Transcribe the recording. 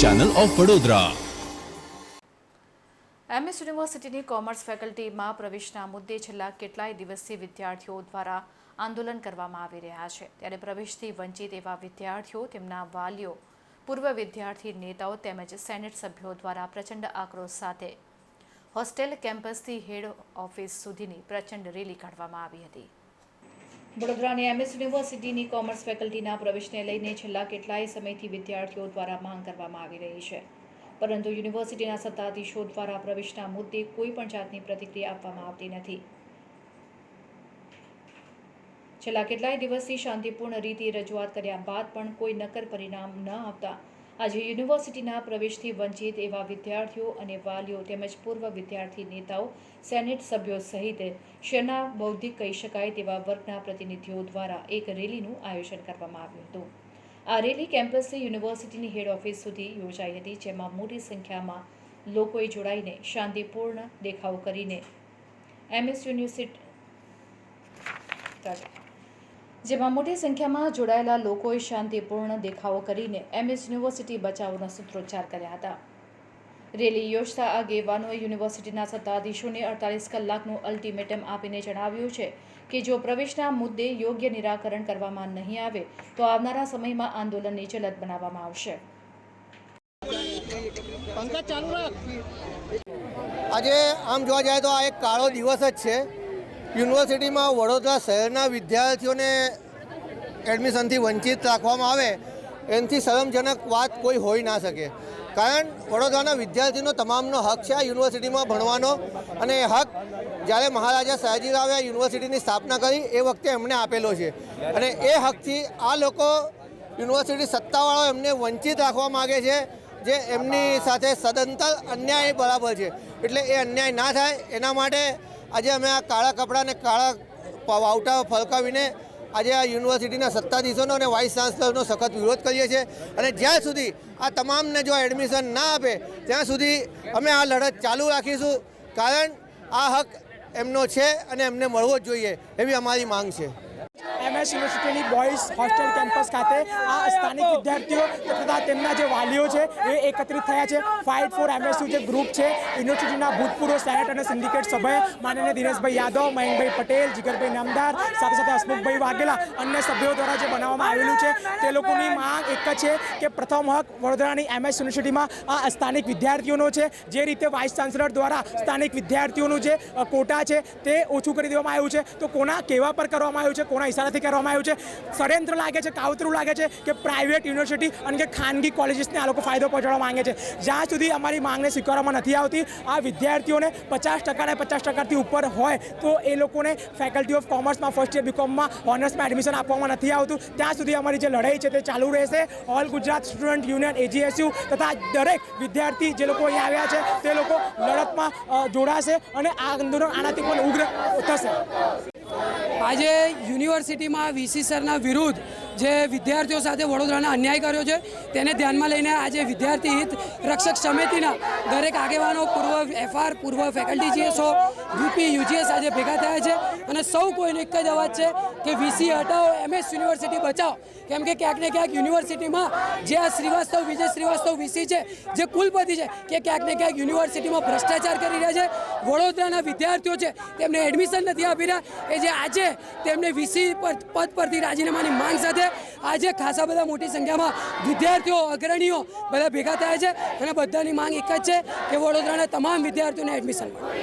Channel of Vadodara MS યુનિવર્સિટીની commerce ફેકલ્ટીમાં પ્રવેશના મુદ્દે છેલ્લા કેટલાય દિવસથી વિદ્યાર્થીઓ દ્વારા આંદોલન કરવામાં આવી રહ્યા છે. ત્યારે પ્રવેશથી વંચિત એવા વિદ્યાર્થીઓ, તેમના વાલીઓ, પૂર્વ વિદ્યાર્થી નેતાઓ તેમજ સેનેટ સભ્યો દ્વારા પ્રચંડ આક્રોશ સાથે હોસ્ટેલ કેમ્પસથી હેડ ઓફિસ સુધીની પ્રચંડ રેલી કાઢવામાં આવી હતી. વડોદરાની એમએસ યુનિવર્સિટીની કોમર્સ ફેકલ્ટીના પ્રવેશને લઈને છેલ્લા કેટલાય સમયથી વિદ્યાર્થીઓ દ્વારા માંગ કરવામાં આવી રહી છે. પરંતુ યુનિવર્સિટીના સત્તાધીશો દ્વારા પ્રવેશના મુદ્દે કોઈ પણ જાતની પ્રતિક્રિયા આપવામાં આવતી નથી. છેલ્લા કેટલાય દિવસથી શાંતિપૂર્ણ રીતે રજૂઆત કર્યા બાદ પણ કોઈ નક્કર પરિણામ ન આવતા આજે યુનિવર્સિટીના પ્રવેશથી વંચિત એવા વિદ્યાર્થીઓ અને વાલીઓ તેમજ પૂર્વ વિદ્યાર્થી નેતાઓ, સેનેટ સભ્યો સહિત શહેરના બૌદ્ધિક કહી શકાય તેવા વર્ગના પ્રતિનિધિઓ દ્વારા એક રેલીનું આયોજન કરવામાં આવ્યું હતું. આ રેલી કેમ્પસથી યુનિવર્સિટીની હેડ ઓફિસ સુધી યોજાઈ હતી, જેમાં મોટી સંખ્યામાં લોકોએ જોડાઈને શાંતિપૂર્ણ દેખાવ કરીને એમએસ યુનિવર્સિટી જેમાં મોટી સંખ્યામાં જોડાયેલા લોકોએ શાંતિપૂર્ણ દેખાવો કરીને એમએસ યુનિવર્સિટી બચાવના સૂત્રોચ્ચાર કર્યા હતા. રેલી યોજતા આગેવાનોએ યુનિવર્સિટીના સત્તાધીશોને અડતાલીસ કલાકનું અલ્ટિમેટમ આપીને જણાવ્યું છે કે જો પ્રવેશના મુદ્દે યોગ્ય નિરાકરણ કરવામાં નહીં આવે, તો આવનારા સમયમાં આંદોલનની જલદ બનાવવામાં આવશે. આજે આમ જોવા જાય તો આ એક કાળો દિવસ જ છે. યુનિવર્સિટીમાં વડોદરા શહેરના વિદ્યાર્થીઓને એડમિશનથી વંચિત રાખવામાં આવે, એનાથી શરમજનક વાત કોઈ હોઈ ના શકે. કારણ વડોદરાના વિદ્યાર્થીનો તમામનો હક છે આ યુનિવર્સિટીમાં ભણવાનો અને એ હક જ્યારે મહારાજા સયાજીરાવે આ યુનિવર્સિટીની સ્થાપના કરી એ વખતે એમણે આપેલો છે. અને એ હકથી આ લોકો યુનિવર્સિટી સત્તાવાળાઓ એમને વંચિત રાખવા માગે છે, જે એમની સાથે સદંતર અન્યાય બરાબર છે. એટલે એ અન્યાય ના થાય, એના માટે આજે અમે આ કાળા કપડાને કાળા વાવટા ફલકાવીને આજે આ યુનિવર્સિટીના સત્તાધીશોનો અને વાઇસ ચાન્સલરનો સખત વિરોધ કરીએ છીએ. અને જ્યાં સુધી આ તમામને જો એડમિશન ના આપે, ત્યાં સુધી અમે આ લડત ચાલુ રાખીશું. કારણ આ હક એમનો છે અને એમને મળવો જ જોઈએ એવી અમારી માંગ છે. એમએસ યુનિવર્સિટીની બોયઝ હોસ્ટેલ કેમ્પસ ખાતે આ સ્થાનિક વિદ્યાર્થીઓ તથા તેમના જે વાલીઓ છે, એ એકત્રિત થયા છે. ફાઇટ ફોર એમએસયુ જે ગ્રુપ છે, યુનિવર્સિટીના ભૂતપૂર્વ સેનેટ અને સિન્ડિકેટ સભ્ય માનનીય દિનેશભાઈ યાદવ મયંકભાઈ પટેલ, જીગરભાઈ નામદાર, સાથે સાથે હસમુખભાઈ વાઘેલા અન્ય સભ્યો દ્વારા જે બનાવવામાં આવેલું છે. તે લોકોની માંગ એક જ છે કે પ્રથમ હક વડોદરાની એમએસ યુનિવર્સિટીમાં આ સ્થાનિક વિદ્યાર્થીઓનો છે. જે રીતે વાઇસ ચાન્સલર દ્વારા સ્થાનિક વિદ્યાર્થીઓનું જે કોટા છે, તે ઓછું કરી દેવામાં આવ્યું છે. તો કોના કેવા પર કરવામાં આવ્યું છે, કોના ઇશારાથી કરવામાં આવ્યું છે. ષડયંત્ર લાગે છે, કાવતરું લાગે છે કે પ્રાઇવેટ યુનિવર્સિટી અને કે ખાનગી કોલેજીસને આ લોકો ફાયદો પહોંચાડવા માંગે છે. જ્યાં સુધી અમારી માંગને સ્વીકારવામાં નથી આવતી, આ વિદ્યાર્થીઓને પચાસ ટકા અને પચાસ ટકાથી ઉપર હોય તો એ લોકોને ફેકલ્ટી ઓફ કોમર્સમાં ફર્સ્ટ યર બીકોમમાં ઓનર્સમાં એડમિશન આપવામાં નથી આવતું. ત્યાં સુધી અમારી જે લડાઈ છે તે ચાલુ રહેશે. All Gujarat student union AGSU તથા દરેક વિદ્યાર્થી જે લોકો અહીં આવ્યા છે, તે લોકો લડતમાં જોડાશે અને આ આંદોલન આનાથી પણ ઉગ્ર થશે. આજે યુનિવર્સિટીમાં વીસી સરના વિરુદ્ધ જે વિદ્યાર્થીઓ સાથે વડોદરાને અન્યાય કર્યો છે, તેને ધ્યાનમાં લઈને આજે વિદ્યાર્થી હિત રક્ષક સમિતિના દરેક આગેવાનો, પૂર્વ એફઆર પૂર્વ ફેકલ્ટી જીએસઓ યુપી યુજીએસ આજે ભેગા થયા છે અને સૌ કોઈનો એક જ અવાજ છે કે વીસી હટાવો, એમએસ યુનિવર્સિટી બચાવો. કેમ કે ક્યાંક ને ક્યાંક યુનિવર્સિટીમાં જે આ શ્રીવાસ્તવ, વિજય શ્રીવાસ્તવ વીસી છે, જે કુલપતિ છે, કે ક્યાંક ને ક્યાંક યુનિવર્સિટીમાં ભ્રષ્ટાચાર કરી રહ્યા છે, વડોદરાના વિદ્યાર્થીઓ છે, તેમને એડમિશન નથી આપી રહ્યા. એ જે આજે તેમને વીસી પર, પદ પરથી રાજીનામાની માંગ સાથે આજે ખાસા બધા મોટી સંખ્યામાં વિદ્યાર્થીઓ, અગ્રણીઓ બધા ભેગા થયા છે. અને બધાની માંગ એક જ છે કે વડોદરાના તમામ વિદ્યાર્થીઓને એડમિશન મળે.